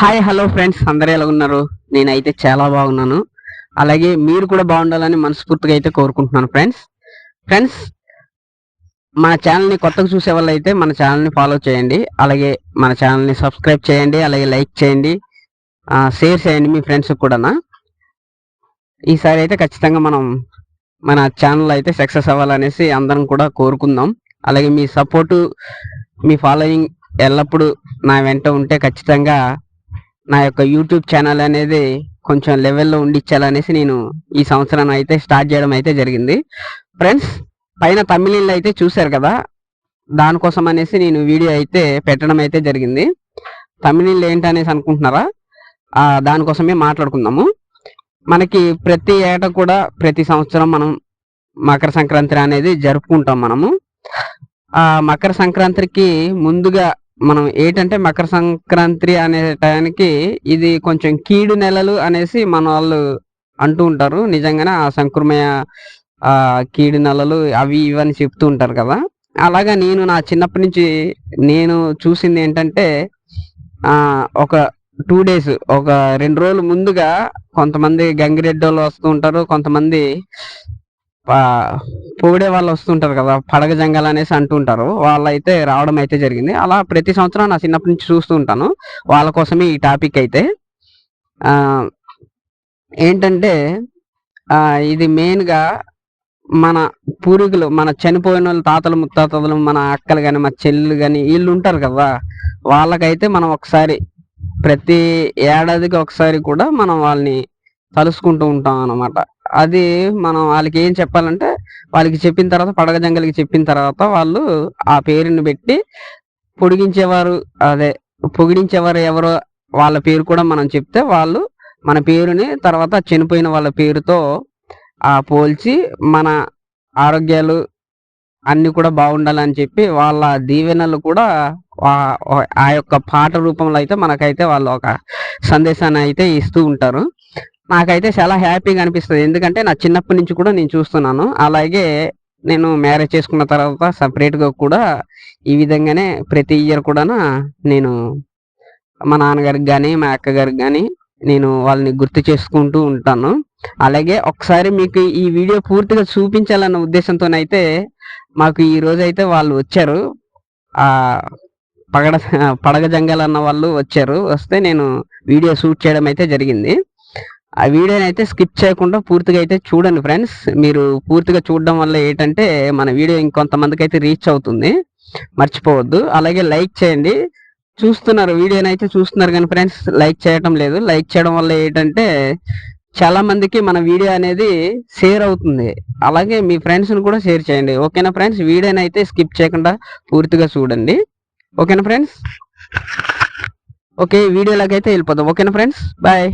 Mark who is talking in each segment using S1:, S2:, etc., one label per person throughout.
S1: Hi hello friends అందరూ ఎలా ఉన్నారు? నేనైతే చాలా బాగున్నాను. అలాగే మీరు కూడా బాగుండాలని మనస్ఫూర్తిగా అయితే కోరుకుంటున్నాను ఫ్రెండ్స్ ఫ్రెండ్స్ మన ఛానల్ని కొత్తగా చూసే వాళ్ళు అయితే మన ఛానల్ని ఫాలో చేయండి. అలాగే మన ఛానల్ని సబ్స్క్రైబ్ చేయండి. అలాగే లైక్ చేయండి. షేర్ చేయండి మీ ఫ్రెండ్స్ కూడా ఈసారి అయితే ఖచ్చితంగా మనం మన ఛానల్ అయితే సక్సెస్ అవ్వాలనేసి అందరం కూడా కోరుకుందాం. అలాగే మీ సపోర్టు మీ ఫాలోయింగ్ ఎల్లప్పుడూ నా వెంట ఉంటే ఖచ్చితంగా నా యొక్క యూట్యూబ్ ఛానల్ అనేది కొంచెం లెవెల్లో ఉండిచ్చాలనేసి నేను ఈ సంవత్సరం అయితే స్టార్ట్ చేయడం అయితే జరిగింది. ఫ్రెండ్స్ పైన తమిళీళ్ళు అయితే చూశారు కదా దానికోసం అనేసి నేను వీడియో అయితే పెట్టడం అయితే జరిగింది. తమిళీళ్ళు ఏంటనేసి అనుకుంటున్నారా? దానికోసమే మాట్లాడుకుందాము. మనకి ప్రతి ఏటా కూడా ప్రతి సంవత్సరం మనం మకర సంక్రాంతి అనేది జరుపుకుంటాం మనము. ఆ మకర సంక్రాంతికి ముందుగా మనం ఏంటంటే మకర సంక్రాంతి అనే టయానికి ఇది కొంచెం కీడు నెలలు అనేసి మన వాళ్ళు అంటూ ఉంటారు. నిజంగానే ఆ సంక్రమయ ఆ కీడు నెలలు అవి ఇవి అని చెప్తూ ఉంటారు కదా. అలాగా నేను నా చిన్నప్పటి నుంచి నేను చూసింది ఏంటంటే ఆ ఒక టూ డేస్ ఒక రెండు రోజులు ముందుగా కొంతమంది గంగిరెడ్డి వాళ్ళు వస్తూ ఉంటారు. కొంతమంది పొగిడే వాళ్ళు వస్తుంటారు కదా పడగ జంగల్ అనేసి అంటుంటారు. వాళ్ళైతే రావడం అయితే జరిగింది. అలా ప్రతి సంవత్సరం నా చిన్నప్పటి నుంచి చూస్తూ ఉంటాను. వాళ్ళ కోసమే ఈ టాపిక్ అయితే. ఏంటంటే ఇది మెయిన్గా మన పూర్వీకులు మన చనిపోయిన వాళ్ళ తాతలు ముత్తాతలు మన అక్కలు కానీ మన చెల్లెలు కానీ వీళ్ళు ఉంటారు కదా వాళ్ళకైతే మనం ఒకసారి ప్రతి ఏడాదికి ఒకసారి కూడా మనం వాళ్ళని తలుసుకుంటూ ఉంటాం అన్నమాట. అది మనం వాళ్ళకి ఏం చెప్పాలంటే వాళ్ళకి చెప్పిన తర్వాత పడగ జంగలికి చెప్పిన తర్వాత వాళ్ళు ఆ పేరుని పెట్టి పొడిగించేవారు అదే పొగిడించేవారు ఎవరో వాళ్ళ పేరు కూడా మనం చెప్తే వాళ్ళు మన పేరుని తర్వాత చనిపోయిన వాళ్ళ పేరుతో ఆ పోల్చి మన ఆరోగ్యాలు అన్ని కూడా బాగుండాలని చెప్పి వాళ్ళ దీవెనలు కూడా ఆ- ఆ యొక్క పాట రూపంలో అయితే మనకైతే వాళ్ళు ఒక సందేశాన్ని అయితే ఇస్తూ ఉంటారు. నాకైతే చాలా హ్యాపీగా అనిపిస్తుంది. ఎందుకంటే నా చిన్నప్పటి నుంచి కూడా నేను చూస్తున్నాను. అలాగే నేను మ్యారేజ్ చేసుకున్న తర్వాత సపరేట్గా కూడా ఈ విధంగానే ప్రతి ఇయర్ కూడా నేను మా నాన్నగారికి కానీ మా అక్కగారికి కానీ నేను వాళ్ళని గుర్తు చేసుకుంటూ ఉంటాను. అలాగే ఒకసారి మీకు ఈ వీడియో పూర్తిగా చూపించాలన్న ఉద్దేశంతోనైతే మాకు ఈ రోజు అయితే వాళ్ళు వచ్చారు. ఆ పగడ పడగ జంగల్ అన్న వాళ్ళు వచ్చారు. వస్తే నేను వీడియో షూట్ చేయడం అయితే జరిగింది. ఆ వీడియోని అయితే స్కిప్ చేయకుండా పూర్తిగా అయితే చూడండి ఫ్రెండ్స్. మీరు పూర్తిగా చూడడం వల్ల ఏంటంటే మన వీడియో ఇంకొంతమందికి అయితే రీచ్ అవుతుంది. మర్చిపోవద్దు. అలాగే లైక్ చేయండి. చూస్తున్నారు వీడియోని అయితే చూస్తున్నారు కానీ ఫ్రెండ్స్ లైక్ చేయటం లేదు. లైక్ చేయడం వల్ల ఏంటంటే చాలా మందికి మన వీడియో అనేది షేర్ అవుతుంది. అలాగే మీ ఫ్రెండ్స్ని కూడా షేర్ చేయండి. ఓకేనా ఫ్రెండ్స్? వీడియోని అయితే స్కిప్ చేయకుండా పూర్తిగా చూడండి. ఓకేనా ఫ్రెండ్స్? ఓకే వీడియోలోకి అయితే వెళ్ళిపోదాం. ఓకేనా ఫ్రెండ్స్? బాయ్.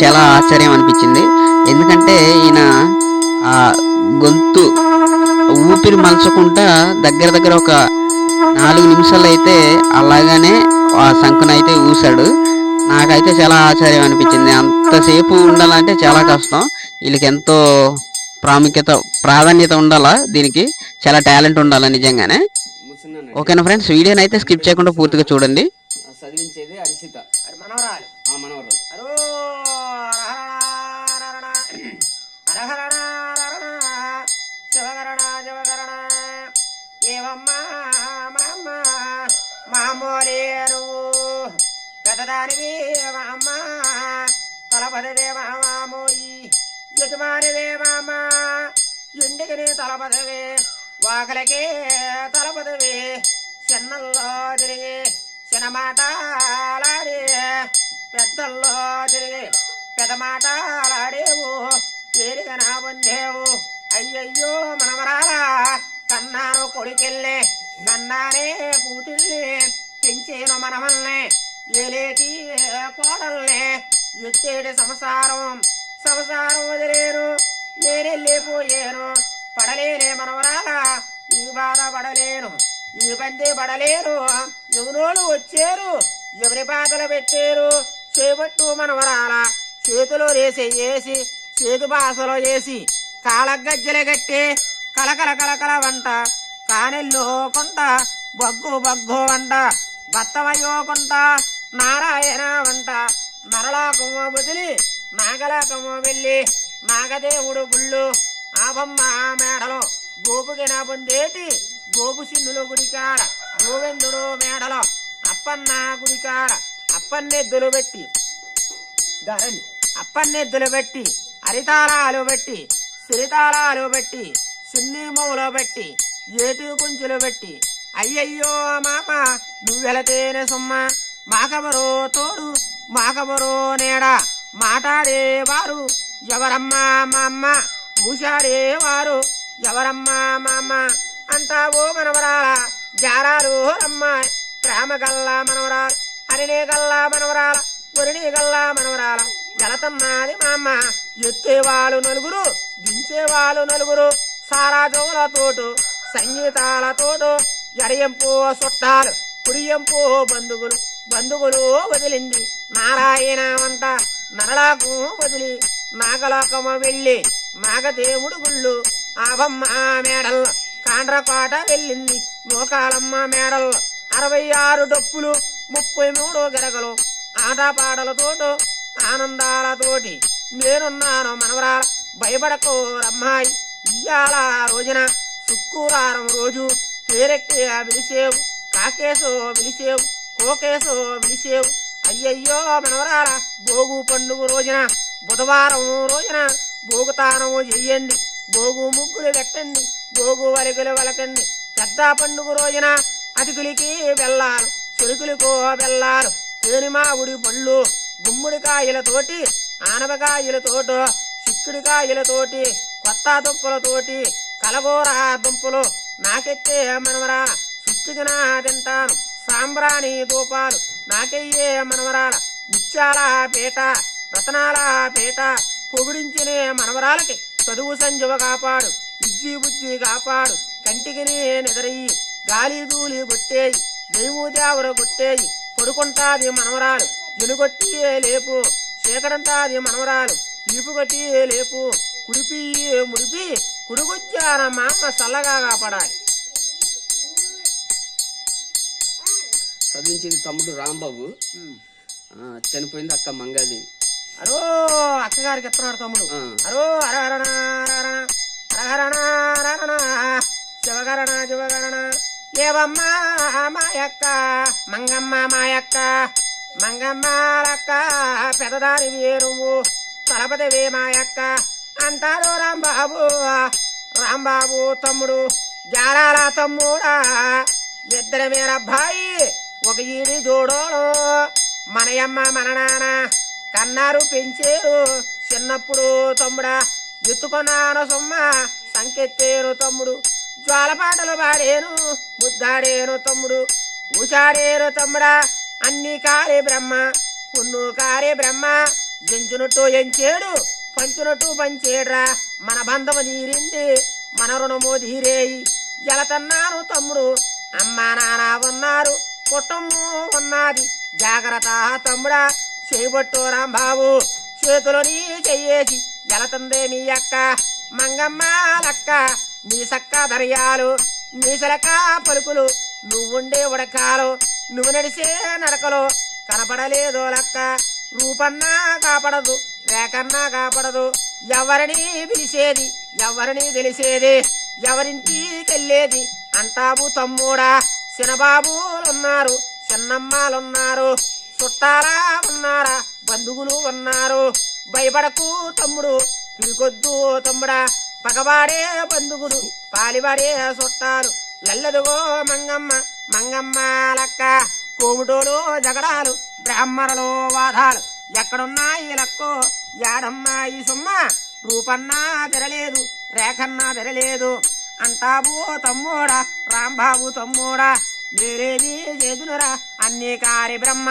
S1: చాలా ఆశ్చర్యం అనిపించింది. ఎందుకంటే ఈయన ఆ గొంతు ఊపిరి మలచకుండా దగ్గర దగ్గర ఒక నాలుగు నిమిషాలు అయితే అలాగానే ఆ శంకునైతే ఊసాడు నాకైతే చాలా ఆశ్చర్యం అనిపించింది. అంతసేపు ఉండాలంటే చాలా కష్టం. వీళ్ళకి ఎంతో ప్రాముఖ్యత ప్రాధాన్యత ఉండాలా దీనికి? చాలా టాలెంట్ ఉండాలా నిజంగానే? ఓకేనా ఫ్రెండ్స్? వీడియోని అయితే స్కిప్ చేయకుండా పూర్తిగా చూడండి. చదివించేది అరిషిత
S2: పెద్దదానివే మామ తలపదవే మామోయి మామ ఇంటికి తలపదవే. వాకలకే తలపదవే. చిన్నల్లో తిరిగి చిన్న మాటలాడి పెద్దల్లో తిరిగి పెద్ద మాటలాడేవు పేరుగా నా పొందేవు. అయ్యయ్యో మనమరాలా. కన్నాను కొడుకెళ్ళే. నన్నారే కూతుళ్ళే. పెంచేను మనమల్ని. ఏలేటి కోడల్నే? ఎత్తేడి సంసారం. సంసారం వదిలేను నేనెళ్ళిపోయాను పడలేనే మనవరాలా. ఈ బాధ పడలేను. ఈ బంది పడలేను. ఎవరోళ్ళు వచ్చారు. ఎవరి బాధలు పెట్టారు? చేపట్టు మనవరాల. చేతిలో వేసి వేసి చేతి భాషలో వేసి కాళగజ్జలు కట్టి కలకల కలకల వంట కానెల్లో కొంట బగ్గు బగ్గు వంట. బత్తమయ్యో కొంట నారాయణ వంట నరలాకము బదిలి కొమ్మ వెళ్ళి నాగదేవుడు గుళ్ళు ఆబమ్మ మేడలో. గోపుకి నా పొందేటి గోపు సిన్నులు గుడికాడ గోవిందుడు మేడలో. అప్పన్న గుడికాడ అప్పన్నెద్దులు పెట్టి ధరణి అప్పన్నెద్దులు పెట్టి హరితారాలు పెట్టి సిరితారాలు పెట్టి సిన్ని పెట్టి ఏటి కుంచులు పెట్టి అయ్యయ్యో మామ నువ్వెలతేనే సుమ్మ. మాకబరో తోడు మాకబరో నేడ. మాటాడేవారు ఎవరమ్మా మా అమ్మ పూశాడేవారు ఎవరమ్మా మా అమ్మ అంటావో మనవరాల? జారాలు రమ్మ ప్రేమ గల్లా మనవరాలు హరిణే గల్లా మనవరాల వరిణి గల్లా మనవరాల. గలతన్నది మా అమ్మ ఎత్తేవాళ్ళు నలుగురు దించేవాళ్ళు నలుగురు. సారా జోలతోటు సంగీతాలతోటు ఎడయంపు చుట్టాలు కుడియంపో బంధువులు. బంధువులు వదిలింది. నారాయణ వంట నరళాకు వదిలి నాగలోకము వెళ్ళి నాగదేవుడు గుళ్ళు. ఆబమ్మ మేడల్ కాండ్రపాట వెళ్ళింది. మోకాలమ్మ మేడల్ అరవై ఆరు డప్పులు ముప్పై మూడు గరగలు. ఆటపాటలతోటో ఆనందాలతోటి నేనున్నాను మనవరాల. భయపడకో రమ్మాయి. ఇయ్యాల రోజున శుక్రవారం రోజు పేరెట్టి పిలిచేవు కాకేశో పిలిచేవు కోకేశో పిలిచేవు అయ్యయ్యో మనవరాల భోగు పండుగ రోజున బుధవారం రోజున భోగుతానము చెయ్యండి భోగు ముగ్గులు పెట్టండి భోగు వరకులు వలకండి. పెద్ద పండుగ రోజున అతికులకి వెళ్ళారు చెరుకులకో వెళ్ళారు తేనిమావుడి పళ్ళు గుమ్మడికాయలతోటి ఆనపకాయలతోటి చిక్కుడికాయలతోటి కొత్త దుంపలతోటి కలగూర దుంపలు నాకెత్తే మనవరా? సుష్టిగా తింటాను. సాంబ్రాణి దూపాలు నాకయ్యే మనవరాల? ముత్యాల పీట రతనాల పీట. పొగిడించినే మనవరాలకి చదువు సంజువ కాపాడు. బుజ్జి బుజ్జి కాపాడు. కంటికి నిద్రయ్యి. గాలి దూలి కొట్టేయి. దైవు దేవర కొట్టేయి. పడుకుంటాది మనవరాలు. ఎలుగొట్టి లేపు. చీకడంతాది మనవరాలు. ఈపు కొట్టి లేపు. కుడిపి ముడిపి కుడికొచ్చాన మా అమ్మ చల్లగా కాపాడాలి
S1: చదివించింది తమ్ముడు రాంబాబు. చనిపోయింది అక్క మంగాదేవి
S2: అరో అక్కగారికి ఎత్తున్నాడు తమ్ముడు. అరో హరహరణ హరహరణ శివగరణ శివగరణ ఏవమ్మ మాయక్క మంగమ్మ మాయక్క మంగమ్మ లక్క పెదదాని వేరువు తలపతివే మాయక్క అంటారు రాంబాబు. రాంబాబు తమ్ముడు జారాల తమ్ముడా. ఇద్దరు మీరబ్బాయి ఒక ఈడి జోడోడు. మనయమ్మ మన నాన్న కన్నారు పెంచేరు. చిన్నప్పుడు తమ్ముడా ఎత్తుకున్నాను సొమ్మ సంకెత్తేను తమ్ముడు. జ్వాలపాటలు పాడేను ముద్దాడేను తమ్ముడు. ఊసాడేను తమ్ముడా అన్ని కారే బ్రహ్మ పున్ను కారే బ్రహ్మ ఎంచునట్టు ఎంచేడు. పంచునట్టు పంచేడ్రా. మన బంధము తీరింది మన రుణము తీరేయి ఎలతన్నాను తమ్ముడు? అమ్మా నాన్న ఉన్నారు కుటుంబం ఉన్నది. జాగ్రత్త తమ్ముడా చేయబట్టు రాంబాబు. చేతులని చెయ్యేసి జలతందే మీ అక్క? మంగమ్మ లక్క నీ సక్క దర్యాలు నీ సలక పలుకులు. నువ్వుండే ఉడకాలు నువ్వు నడిసే నడకలు. కనపడలేదు లక్క రూపన్నా కాపడదు. రేకన్నా కాపడదు. ఎవరిని పిలిచేది? ఎవరిని తెలిసేది? ఎవరింటికెళ్ళేది అంటావు తమ్ముడా. చిన్నబాబులున్నారు చిన్నమ్మలున్నారు చుట్టారా ఉన్నారా? బంధువులు ఉన్నారు. భయపడకు తమ్ముడు. పిలికొద్దు తమ్ముడా. పగవాడే బంధువులు పాలివాడే చుట్టాలు. లల్లదుగో మంగమ్మ మంగమ్మ లక్క కోముటోలు జగడాలు బ్రాహ్మణలో వాదాలు ఎక్కడున్నాయి లక్కో యాడమ్మా ఈ సుమ్మ? రూపన్నా తెరలేదు రేఖన్నా తెరలేదు. అంటావు తమ్ముడా రాంబాబు తమ్ముడా నేరేది చేదునురా అన్ని కారి బ్రహ్మ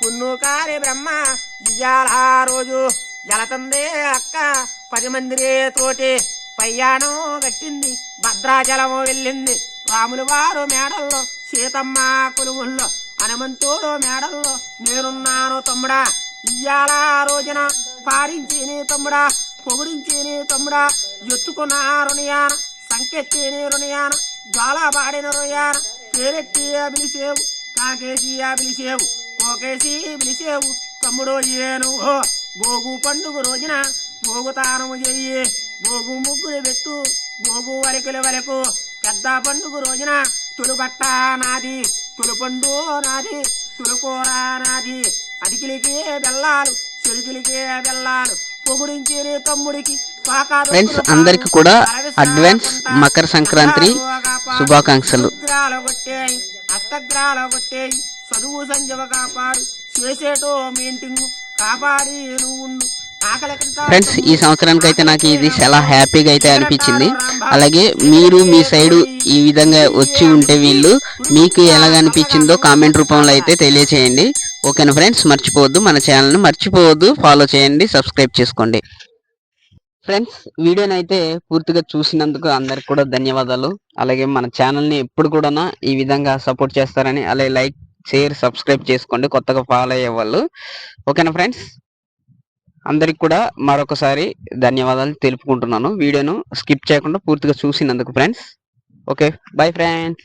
S2: పున్ను కారి బ్రహ్మ. ఇయ్యాల రోజు ఎలతందే అక్క పది మందిరే తోటి పయ్యాణం కట్టింది భద్రాచలం వెళ్ళింది. రాములు వారు మేడల్లో సీతమ్మ కొలువుల్లో హనుమంతుడు మేడల్లో నేనున్నాను తమ్ముడా. ఇయ్యాల రోజున? పాడించి తమ్ముడా పొగిడించి తమ్ముడా ఎత్తుకున్న రుణయాన సంకెత్తి రుణయాన జ్వాల పాడిన రుణయాన పేరెట్టి పిలిసేవు కాకేసి పిలిసేవు కోకేసి పిలిసేవు తమ్ముడు ఏను భోగు పండుగ రోజున భోగుతానము చెయ్యి భోగు ముగ్గులు పెట్టు భోగు వలికలు వలకు పెద్ద పండుగ రోజున తులుబట్ట నాది తులుపండు నాది తులుకూర నాది. అదికిలికి బెల్లాలు చెరుకులికి బెల్లాలు. పొగుడించి నీ తమ్ముడికి
S1: ఫ్రెండ్స్ అందరికి కూడా అడ్వాన్స్ మకర సంక్రాంతి శుభాకాంక్షలు.
S2: కొట్టేయి చదువు సంజవ కాపాడు. చేసేటో మెయింటింగ్ కాపాడి నువ్వు
S1: ఫ్రెండ్స్ ఈ సంవత్సరానికి అయితే నాకు ఇది చాలా హ్యాపీగా అయితే అనిపించింది. అలాగే మీరు మీ సైడ్ ఈ విధంగా వచ్చి ఉంటే వీళ్ళు మీకు ఎలాగ అనిపించిందో కామెంట్ రూపంలో అయితే తెలియచేయండి. ఓకేనా ఫ్రెండ్స్? మర్చిపోవద్దు. మన ఛానల్ని మర్చిపోవద్దు. ఫాలో చేయండి. సబ్స్క్రైబ్ చేసుకోండి. ఫ్రెండ్స్ వీడియోని అయితే పూర్తిగా చూసినందుకు అందరికి కూడా ధన్యవాదాలు. అలాగే మన ఛానల్ని ఎప్పుడు కూడా ఈ విధంగా సపోర్ట్ చేస్తారని అలాగే లైక్ షేర్ సబ్స్క్రైబ్ చేసుకోండి. కొత్తగా ఫాలో అయ్యే వాళ్ళు. ఓకేనా ఫ్రెండ్స్? అందరికి కూడా మరొకసారి ధన్యవాదాలు తెలుపుకుంటున్నాను. వీడియోను స్కిప్ చేయకుండా పూర్తిగా చూసినందుకు ఫ్రెండ్స్. Okay bye friends.